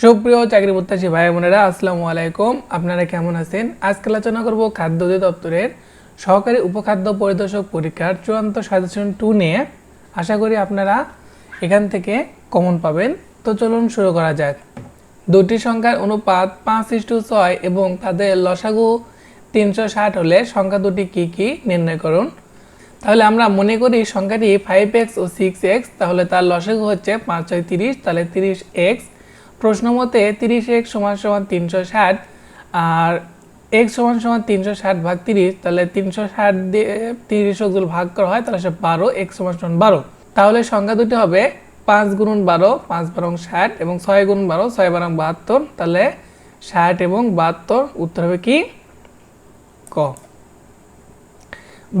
সুপ্রিয় চাকরি প্রত্যাশী ভাই বোনেরা, আসসালামু আলাইকুম। আপনারা কেমন আছেন? আজকে আলোচনা করব খাদ্য অধিদপ্তরের সহকারী উপখাদ্য পরিদর্শক পরীক্ষার চূড়ান্ত সাজেশন টু নিয়ে। আশা করি আপনারা এখান থেকে কমন পাবেন। তো চলুন শুরু করা যাক। দুটি সংখ্যার অনুপাত পাঁচ ইস্টু ছয় এবং তাদের লসাগু তিনশো ষাট হলে সংখ্যা দুটি কী কী নির্ণয় করুন। তাহলে আমরা মনে করি সংখ্যাটি ফাইভ এক্স ও সিক্স এক্স তাহলে তার লসাগু হচ্ছে পাঁচ ছয় তিরিশ, তাহলে তিরিশ এক্স প্রশ্ন মতে তিরিশ এক্স সমান সমান তিনশো ষাট আর এক্স সমান সমান তিনশো ষাট ভাগ তিরিশ, তাহলে তিনশো ষাট দিয়ে তিরিশ যদি ভাগ করা হয়, তাহলে সে বারো, এক্স সমান সমান বারো। তাহলে সংখ্যা দুটি হবে, পাঁচ গুণন বারো, পাঁচ বারং ষাট এবং ছয় গুণ বারো, ছয় বারং বাহাত্তর, তাহলে ষাট এবং বাহাত্তর, উত্তর হবে কি? ক।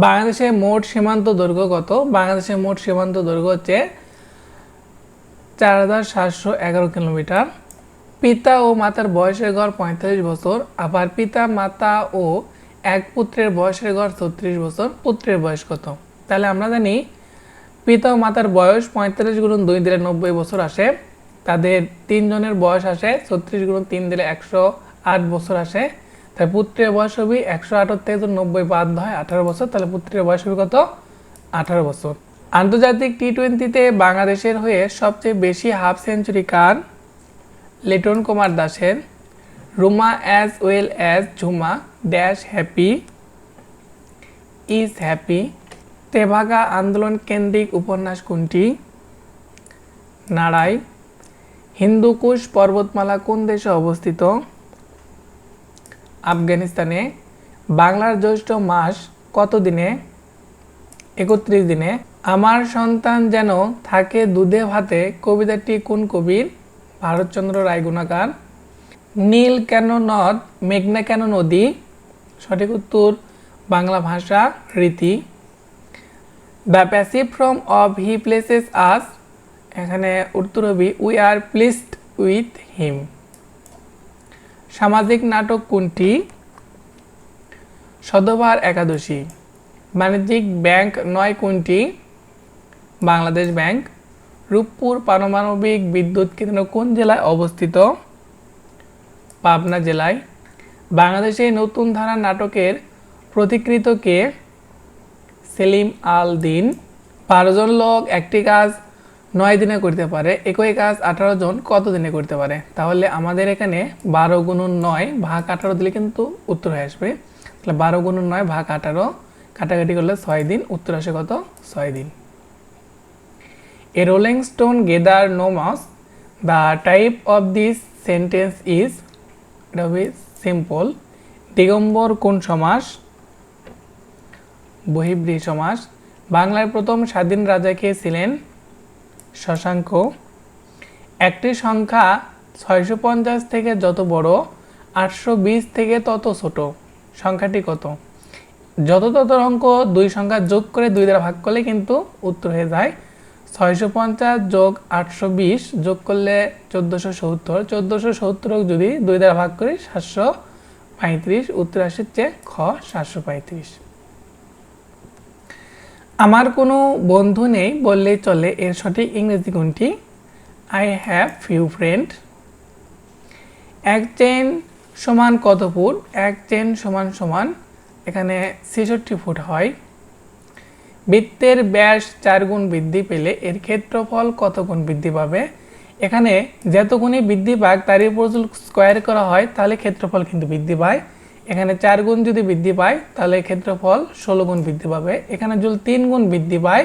বাংলাদেশে মোট সীমান্ত দৈর্ঘ্য কত? বাংলাদেশের মোট সীমান্ত দৈর্ঘ্য হচ্ছে চার হাজার সাতশো এগারো কিলোমিটার। পিতা ও মাতার বয়সের গড় পঁয়তাল্লিশ বছর, আবার পিতা, মাতা ও এক পুত্রের বয়সের গড় ছত্রিশ বছর, পুত্রের বয়স কত? তাহলে আমরা জানি পিতা ও মাতার বয়স পঁয়তাল্লিশ গুণ দুই দিলে নব্বই বছর আসে, তাদের তিনজনের বয়স আসে ছত্রিশ গুণ তিন দিলে একশো আট বছর আসে তাই পুত্রের বয়স হবে একশো আঠারো থেকে যদি নব্বই বাদ হয় আঠারো বছর, তাহলে পুত্রের বয়স হবে কত? আঠারো বছর। আন্তর্জাতিক টি টোয়েন্টিতে বাংলাদেশের হয়ে সবচেয়ে বেশি হাফ সেঞ্চুরি কার? লিটন কুমার দাসের Ruma as well as Jhuma, dash happy, is happy, Tebhaga আন্দোলন কেন্দ্রিক উপন্যাস কোনটি? নাড়াই হিন্দুকুশ পর্বতমালা কোন দেশে অবস্থিত? আফগানিস্তানে, বাংলার জ্যৈষ্ঠ মাস কত দিনে একত্রিশ দিনে। আমার সন্তান যেন থাকে দুধে ভাতে, কবিতাটি কোন কবির? ভারতচন্দ্র রায় গুণাকার নীল কেন নদ, মেঘনা কেন নদী, সঠিক উত্তর বাংলা ভাষা রীতি। The passive from of he places us এখানে উত্তর হবে উই আর প্লিসড উইথ হিম সামাজিক নাটক কোনটি? সদবার একাদশী। বাণিজ্যিক ব্যাংক নয় কোনটি? বাংলাদেশ ব্যাংক। রূপপুর পারমাণবিক বিদ্যুৎ কেন্দ্র কোন জেলায় অবস্থিত? পাবনা জেলায়। বাংলাদেশে নতুন ধারা নাটকের প্রতিকৃত কে? সেলিম আল দিন। বারো জন লোক একটি কাজ নয় দিনে করতে পারে। একই কাজ আঠারো জন কত দিনে করতে পারে? তাহলে আমাদের এখানে বারো গুণন নয় ভাগ আঠারো দিলে কিন্তু উত্তর হয়ে আসবে। তাহলে বারো গুণন নয় ভাগ আঠারো, কাটাকাটি করলে ছয় দিন, উত্তর আসে কত? ছয় দিন। A rolling stone gather no moss the type of this sentence is এটা সিম্পল দিগম্বর কোন সমাস বহিব্রী সমাস বাংলার প্রথম স্বাধীন রাজা কে ছিলেন শশাঙ্ক একটি সংখ্যা ছয়শো পঞ্চাশ থেকে যত বড় আটশো বিশ থেকে তত ছোট সংখ্যাটি কত যত তত অঙ্ক দুই সংখ্যা যোগ করে দুই দ্বারা ভাগ করলে কিন্তু উত্তর হয়ে যায় ছয়শো পঞ্চাশ যোগ আটশো বিশ যোগ করলে চোদ্দোশো সত্তর। চোদ্দোশো সত্তর যদি দুই দ্বারা ভাগ করি, সাতশো পঁয়ত্রিশ। উত্তর আসছে খ, সাতশো পঁয়ত্রিশ। আমার কোনো বন্ধু নেই বললেই চলে এর সঠিক ইংরেজি কোনটি? আই হ্যাভ ফিউ ফ্রেন্ড এক চেন সমান কত ফুট? এক চেন সমান সমান, এখানে ছেষট্টি ফুট হয়। বৃত্তের ব্যাস চার গুণ বৃদ্ধি পেলে এর ক্ষেত্রফল কত গুণ বৃদ্ধি পাবে? এখানে যত গুণই বৃদ্ধি পাক তার উপর স্কোয়ার করা হয়, তাহলে ক্ষেত্রফল কিন্তু বৃদ্ধি পায়। এখানে চার গুণ যদি বৃদ্ধি পায়, তাহলে ক্ষেত্রফল ষোলো গুণ বৃদ্ধি পাবে। এখানে যদি তিন গুণ বৃদ্ধি পায়,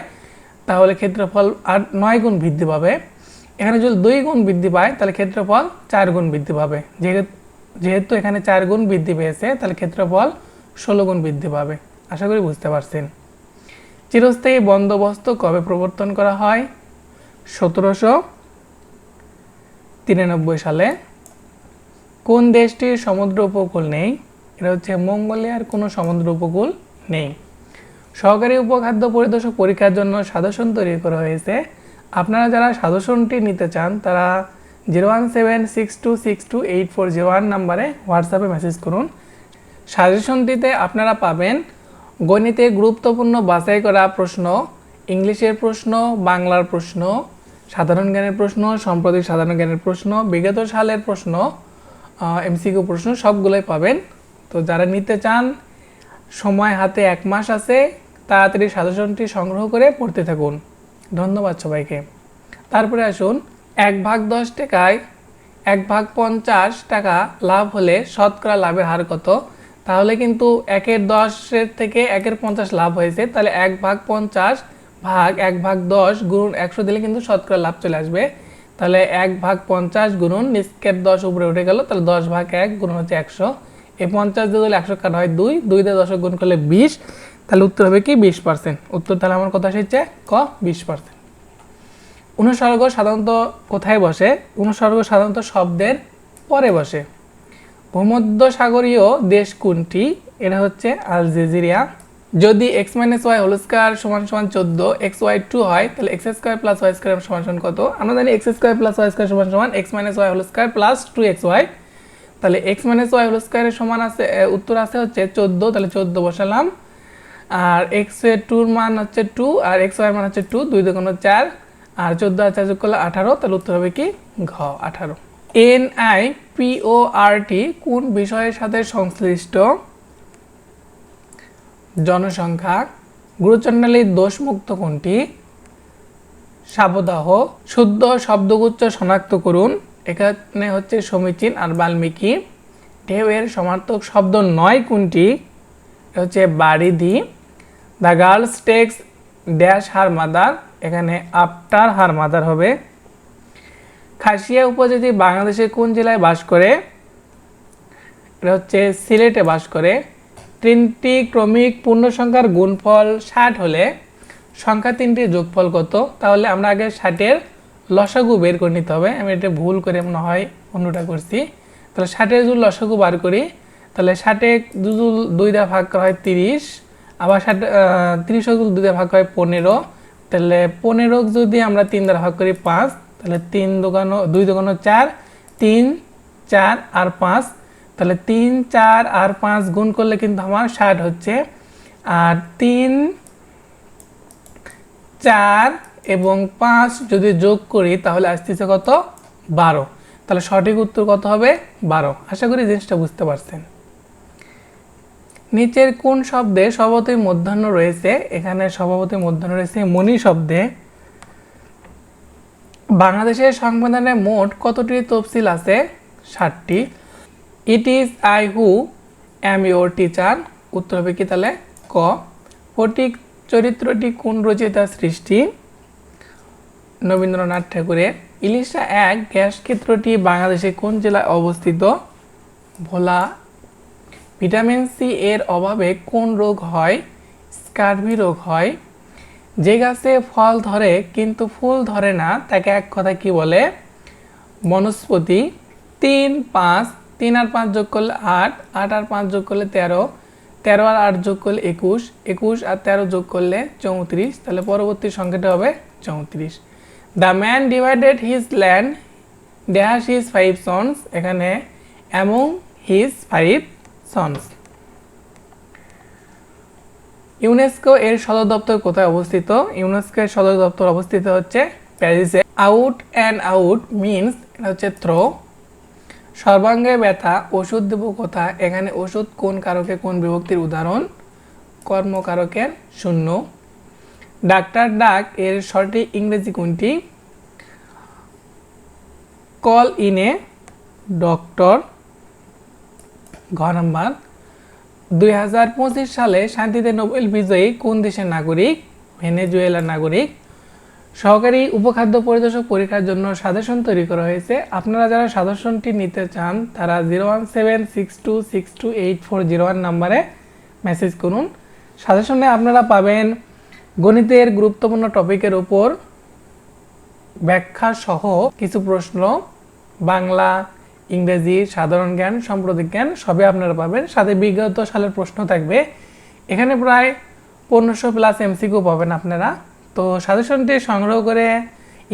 তাহলে ক্ষেত্রফল আট, নয় গুণ বৃদ্ধি পাবে। এখানে যদি দুই গুণ বৃদ্ধি পায়, তাহলে ক্ষেত্রফল চার গুণ বৃদ্ধি পাবে। যেহেতু এখানে চার গুণ বৃদ্ধি পেয়েছে, তাহলে ক্ষেত্রফল ষোলো গুণ বৃদ্ধি পাবে। আশা করি বুঝতে পারছেন। চিরস্থায়ী বন্দোবস্ত কবে প্রবর্তন করা হয়? সতেরোশো তিরানব্বই সালে। কোন দেশটির সমুদ্র উপকূল নেই? এটা হচ্ছে মঙ্গোলিয়ার কোনো সমুদ্র উপকূল নেই। সহকারী উপখাদ্য পরিদর্শক পরীক্ষার জন্য সাজেশন তৈরি করা হয়েছে। আপনারা যারা সাজেশনটি নিতে চান, তারা zero one seven six two six two eight four zero one নাম্বারে হোয়াটসঅ্যাপে মেসেজ করুন। সাজেশনটিতে আপনারা পাবেন গণিতে গুরুত্বপূর্ণ বাছাই করা প্রশ্ন, ইংলিশের প্রশ্ন, বাংলার প্রশ্ন, সাধারণ জ্ঞানের প্রশ্ন সাম্প্রতিক সাধারণ জ্ঞানের প্রশ্ন, বিগত সালের প্রশ্ন এমসিকিউ প্রশ্ন সবগুলোই পাবেন। তো যারা নিতে চান, সময় হাতে এক মাস আছে, তাড়াতাড়ি সাজেশনটি সংগ্রহ করে পড়তে থাকুন। ধন্যবাদ সবাইকে। তারপরে আসুন, এক ভাগ দশ টাকায় এক ভাগ পঞ্চাশ টাকা লাভ হলে শতকরা লাভের হার কত? তাহলে কিন্তু একের দশের থেকে একের পঞ্চাশ লাভ হয়েছে, তাহলে এক ভাগ পঞ্চাশ ভাগ এক ভাগ দশ গুণন একশো দিলে কিন্তু শতকরা লাভ চলে আসবে। তাহলে এক ভাগ পঞ্চাশ গুণন নিষ্কের দশ উপরে উঠে গেল, তাহলে দশ ভাগ এক গুণ হচ্ছে একশো। এই পঞ্চাশ দিয়ে দিলে একশো কাটা হয় দুই দুই দিয়ে দশক গুণ করলে বিশ, তাহলে উত্তর হবে কি? বিশ পার্সেন্ট উত্তর তাহলে আমার কথা এসেছে ক? বিশ পার্সেন্ট অনুসর্গ সাধারণত কোথায় বসে? অনুসর্গ সাধারণত শব্দের পরে বসে। ভূমধ্য সাগরীয় দেশ কোনটি? এটা হচ্ছে আলজেজিরিয়া। যদি x minus y whole square সমান সমান চোদ্দ, এক্স ওয়াই টু হয়, তাহলে x square plus y square সমান সমান কত? আমরা জানি x square plus y square সমান সমান x minus y whole square plus two x y. তাহলে এক্স মাইনাস ওয়াই হোল স্কোয়ারের সমান আছে উত্তর আছে হচ্ছে চোদ্দ, তাহলে চোদ্দ বসালাম। আর এক্সের টুর মান হচ্ছে টু, আর এক্স ওয়াই মান হচ্ছে টু, দুই দুগুণ চার। আর চোদ্দ আর চার যোগ করলে আঠারো, তাহলে উত্তর হবে কি? ঘ, আঠারো। N I P O R T কোন বিষয়ের সাথে সংশ্লিষ্ট? জনসংখ্যা গুরুচণ্ডালীর দোষমুক্ত কোনটি? সাবদাহ, শুদ্ধ শব্দগুচ্ছ শনাক্ত করুন। এখানে হচ্ছে সমীচীন আর বাল্মীকি। ঢেউয়ের সমার্থক শব্দ নয় কোনটি? হচ্ছে বাড়িদি the girls takes dash her mother. এখানে আফটার হার মাদার হবে। খাসিয়া উপজাতি বাংলাদেশের কোন জেলায় বাস করে? এটা হচ্ছে সিলেটে বাস করে। তিনটি ক্রমিক পূর্ণ সংখ্যার গুণফল ষাট হলে সংখ্যা তিনটির যোগফল কত? তাহলে আমরা আগে ষাটের লসাগু বের করে নিতে হবে। আমি এটা ভুল করে মনে হয় অন্যটা করছি। তাহলে ষাটের যদি লসাগু বার করি। তাহলে ষাটে যদি দুই দা ভাগ করা হয় তিরিশ। আবার ষাট তিরিশ দুই দা ভাগ হয় পনেরো। তাহলে পনেরো যদি আমরা তিন দ্বারা ভাগ করি পাঁচ তাহলে তিন দোকানো দুই দোকানো চার, তিন, চার আর পাঁচ। তাহলে তিন, চার আর পাঁচ গুণ করলে কিন্তু আমার ষাট হচ্ছে। আর তিন, চার এবং পাঁচ যদি যোগ করি, তাহলে আসতেছে কত? বারো। তাহলে সঠিক উত্তর কত হবে? বারো। আশা করি জিনিসটা বুঝতে পারছেন। নিচের কোন শব্দে স্বভাবতই মধ্যাহ্ন রয়েছে? এখানে স্বভাবতই মধ্যাহ্ন রয়েছে মনি শব্দে। বাংলাদেশের সংবিধানে মোট কতটি তফসিল আছে? ষাটটি। It is I who am your teacher উত্তর হবে কি তাহলে? ক। ফটিক চরিত্রটি কোন রচয়িতার সৃষ্টি? রবীন্দ্রনাথ ঠাকুরের। ইলিশা এক গ্যাস ক্ষেত্রটি বাংলাদেশে কোন জেলায় অবস্থিত? ভোলা। ভিটামিন সি এর অভাবে কোন রোগ হয়? স্কার্ভি রোগ হয়। যে গাছে ফল ধরে, কিন্তু ফুল ধরে না, তাকে এক কথা কি বলে? বনস্পতি তিন পাঁচ, তিন আর পাঁচ যোগ করলে আট আট আর পাঁচ যোগ করলে তেরো তেরো আর আট যোগ করলে একুশ একুশ আর তেরো যোগ করলে চৌত্রিশ, তাহলে পরবর্তী সংখ্যাটা হবে চৌত্রিশ। The man divided his land dash his five sons এখানে among his five sons UNESCO এর সদর দপ্তর কোথায় অবস্থিত? ইউনেস্কো এর সদর দপ্তর অবস্থিত হচ্ছে প্যারিসে। আউট অ্যান্ড আউট মিনস এটা হচ্ছে থ্রো। সর্বাঙ্গে ব্যথা, ওষুধ দেব কোথায় এখানে ওষুধ কোন কারকে কোন বিভক্তির উদাহরণ? কর্মকারকের শূন্য। ডাক্তার ডাক এর সঠিক ইংরেজি কোনটি? কল ইনে ডক্টর। ঘ নাম্বার। দুই হাজার পঁচিশ সালে শান্তিতে নোবেল বিজয়ী কোন দেশের নাগরিক? ভেনেজুয়েলার নাগরিক। সহকারী উপখাদ্য পরিদর্শক পরীক্ষার জন্য সাজেশন তৈরি করা হয়েছে। আপনারা যারা সাজেশনটি নিতে চান, তারা zero one seven, six two six two, eight four zero one নাম্বারে মেসেজ করুন। সাজেশনে আপনারা পাবেন গণিতের গুরুত্বপূর্ণ টপিকের উপর ব্যাখ্যা সহ কিছু প্রশ্ন, বাংলা ইংরেজি, সাধারণ জ্ঞান, সাম্প্রতিক জ্ঞান, সবই আপনারা পাবেন। সাথে বিগত সালের প্রশ্ন থাকবে, এখানে প্রায় পনেরোশো প্লাস এমসিকিউ পাবেন আপনারা। তো সাজেশনটি সংগ্রহ করে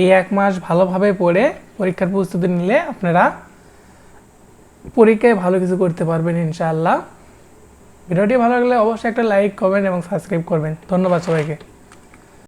এই এক মাস ভালোভাবে পড়ে পরীক্ষার প্রস্তুতি নিলে আপনারা পরীক্ষায় ভালো কিছু করতে পারবেন ইনশাআল্লাহ। ভিডিওটি ভালো লাগলে অবশ্যই একটা লাইক, কমেন্ট এবং সাবস্ক্রাইব করবেন। ধন্যবাদ সবাইকে।